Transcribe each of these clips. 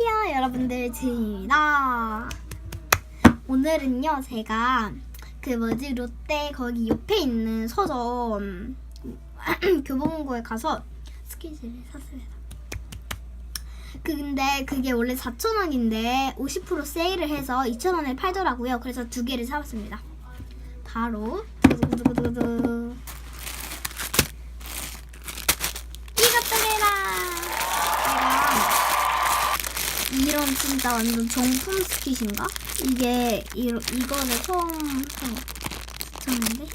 안녕하세요 여러분들. 지입니다. 오늘은요 제가 그 뭐지? 롯데 거기 옆에 있는 서점 교보문고에 가서 스키즈를 샀습니다. 그 근데 그게 원래 4,000원인데 50% 세일을 해서 2,000원에 팔더라고요. 그래서 두 개를 사왔습니다. 바로 두구두구두구두구 이것들이라 제가 이런 진짜 완전 정품 스킷인가? 이게 이, 이거를 처음 샀는데?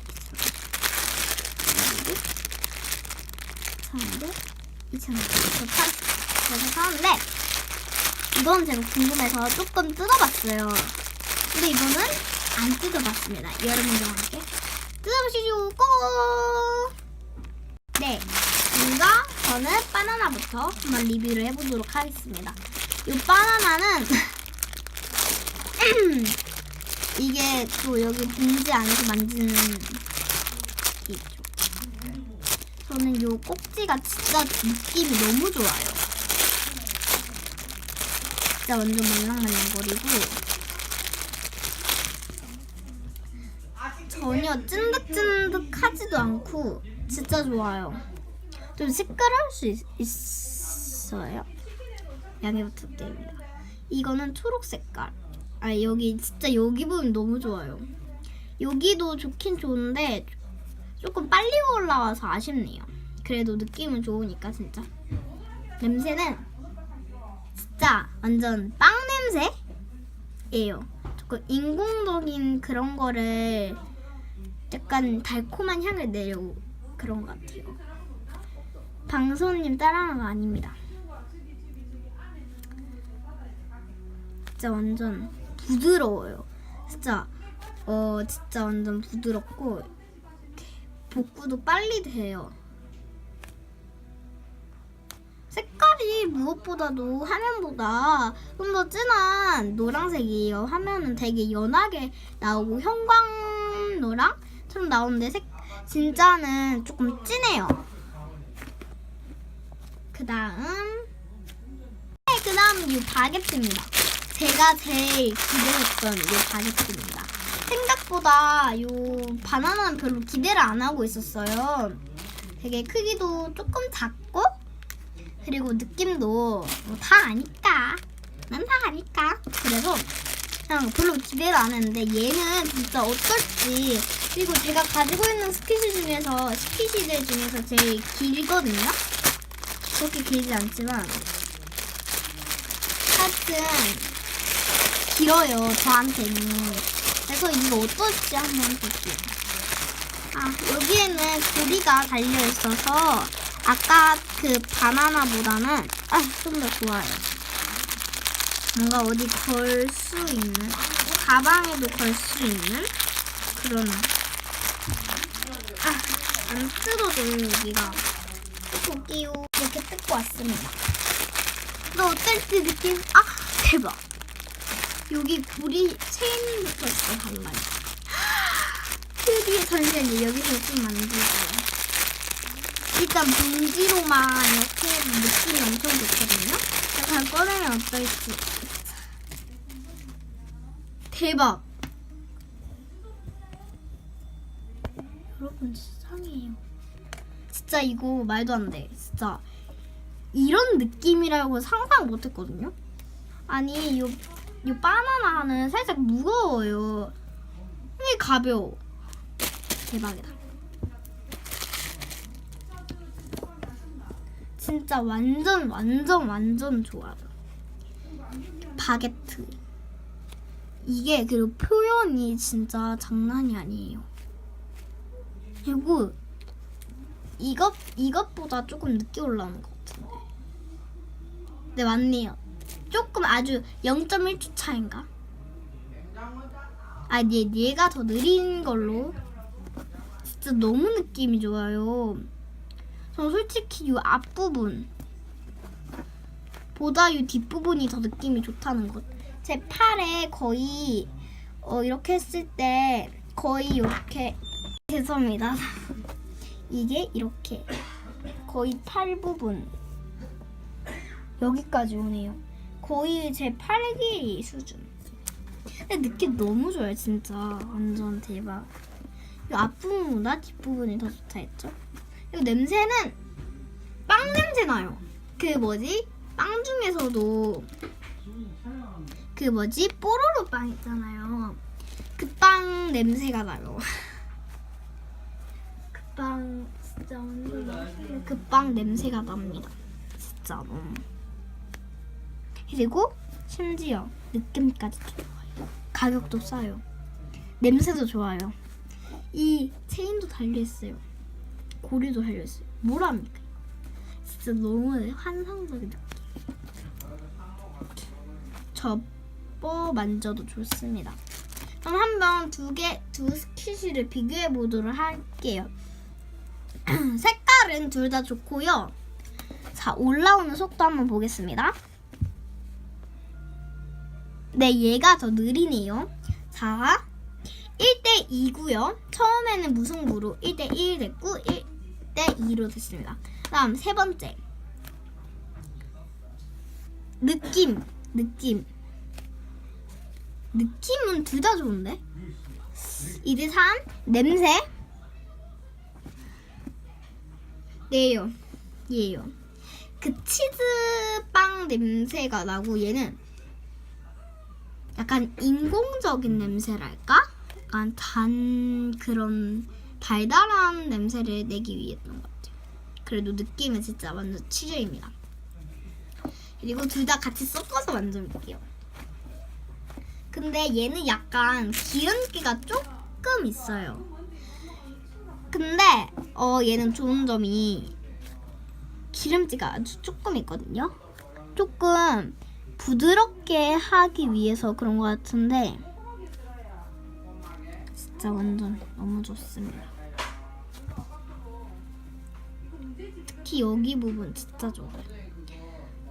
샀는데? 2,000원 그래서 사는데? 이건 제가 궁금해서 조금 뜯어봤어요. 근데 이거는 안 뜯어봤습니다. 여러분들과 함께 뜯어보시죠. 고! 네. 이거 저는 바나나부터 한번 리뷰를 해보도록 하겠습니다 이 바나나는 이게 또 여기 봉지 안에서 만지는 게 있죠. 저는 이 꼭지가 진짜 느낌이 너무 좋아요. 진짜 완전 말랑말랑거리고 전혀 찐득찐득하지도 않고 진짜 좋아요. 좀 시끄러울 수 있, 있어요. 양해 부탁드립니다. 이거는 초록 색깔. 아 여기 진짜 여기 부분 너무 좋아요. 여기도 좋긴 좋은데 조금 빨리 올라와서 아쉽네요. 그래도 느낌은 좋으니까 진짜. 냄새는 진짜 완전 빵 냄새예요. 조금 인공적인 그런 거를 약간 달콤한 향을 내려고 그런 것 같아요. 방송님 따라하는 거 아닙니다. 진짜 완전 부드러워요. 진짜 어 진짜 완전 부드럽고 복구도 빨리 돼요. 색깔이 무엇보다도 화면보다 좀 더 진한 노란색이에요. 화면은 되게 연하게 나오고 형광 노랑처럼 나오는데 색 진짜는 조금 진해요. 그 다음 네, 그 다음 이 바게트입니다. 제가 제일 기대했던 이 바게트입니다. 생각보다 이 바나나는 별로 기대를 안 하고 있었어요. 되게 크기도 조금 작고 그리고 느낌도 뭐 다 아니까 난 다 아니까 그래서 그냥 별로 기대를 안 했는데 얘는 진짜 어떨지 그리고 제가 가지고 있는 스키시 중에서 스키시들 중에서 제일 길거든요. 그렇게 길지 않지만 하여튼 길어요 저한테는. 그래서 이거 어떨지 한번 볼게요 아 여기에는 고리가 달려 있어서 아까 그 바나나보다는 아 좀 더 좋아요. 뭔가 어디 걸 수 있는 가방에도 걸 수 있는 그런 아 안 뜯어져요 여기가 볼게요. 이렇게 뜯고 왔습니다. 너 어떨지 느낌? 아 대박 여기 고리 체인부터 있어 반말. 드디어 잠시만요. 여기서 좀 만들고요. 일단 봉지로만 이렇게 느낌이 엄청 좋거든요. 약간 꺼내면 어떨지. 대박. 여러분 세상에요. 진짜 이거 말도 안 돼. 진짜 이런 느낌이라고 상상 못했거든요. 아니 요, 요 바나나는 살짝 무거워요. 왜 가벼워? 대박이다. 진짜 완전 완전 완전 좋아요. 바게트. 이게 그리고 표현이 진짜 장난이 아니에요. 그리고 이것 이것보다 조금 늦게 올라오는 것 같은데. 네 맞네요. 조금 아주 0.1초 차인가? 아, 얘, 얘가 더 느린 걸로. 진짜 너무 느낌이 좋아요. 전 솔직히 이 앞부분 보다 이 뒷부분이 더 느낌이 좋다는 것. 제 팔에 거의 어, 이렇게 했을 때 거의 이렇게 죄송합니다. 이게 이렇게 거의 팔 부분 여기까지 오네요. 거의 제팔 길이 수준. 근데 느낌 너무 좋아요, 진짜. 완전 대박. 이 앞부분보다 뒷부분이 더 좋다 했죠? 그리고 냄새는 빵 냄새 나요. 그 뭐지? 빵 중에서도 그 뭐지? 뽀로로 빵 있잖아요. 그 빵 냄새가 나요. 그 빵 진짜 완전 그빵 냄새가 납니다. 진짜 너무. 그리고 심지어 느낌까지 좋아요. 가격도 싸요. 냄새도 좋아요. 이 체인도 달려있어요. 고리도 달려있어요. 뭐랍니까? 진짜 너무 환상적인 느낌. 접어 만져도 좋습니다. 그럼 한번 두 개, 두 스키시를 비교해 보도록 할게요. 색깔은 둘 다 좋고요. 자, 올라오는 속도 한번 보겠습니다. 네, 얘가 더 느리네요. 자, 1대 2고요. 처음에는 무승부로 1대 1 됐고 1대 2로 됐습니다. 다음 세 번째. 느낌, 느낌. 느낌은 둘 다 좋은데? 2대 3 냄새. 네요. 얘요. 그 치즈빵 냄새가 나고 얘는 약간 인공적인 냄새랄까? 약간 단 그런 달달한 냄새를 내기 위했던 것 같아요. 그래도 느낌은 진짜 완전 치즈입니다. 그리고 둘 다 같이 섞어서 만져볼게요. 근데 얘는 약간 기름기가 조금 있어요. 근데 어 얘는 좋은 점이 기름기가 아주 조금 있거든요. 조금 부드럽게 하기 위해서 그런 것 같은데 진짜 완전 너무 좋습니다. 특히 여기 부분 진짜 좋아요.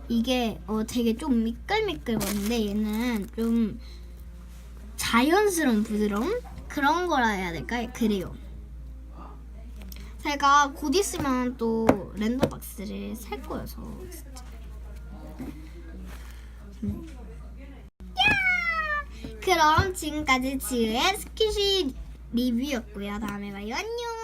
이게 어 되게 좀 미끌미끌거린데 얘는 좀 자연스러운 부드러움 그런 거라 해야 될까요? 그래요. 제가 곧 있으면 또 랜덤 박스를 살 거여서 진짜. 그럼 지금까지 지우의 스키시 리뷰였고요. 다음에 봐요. 안녕.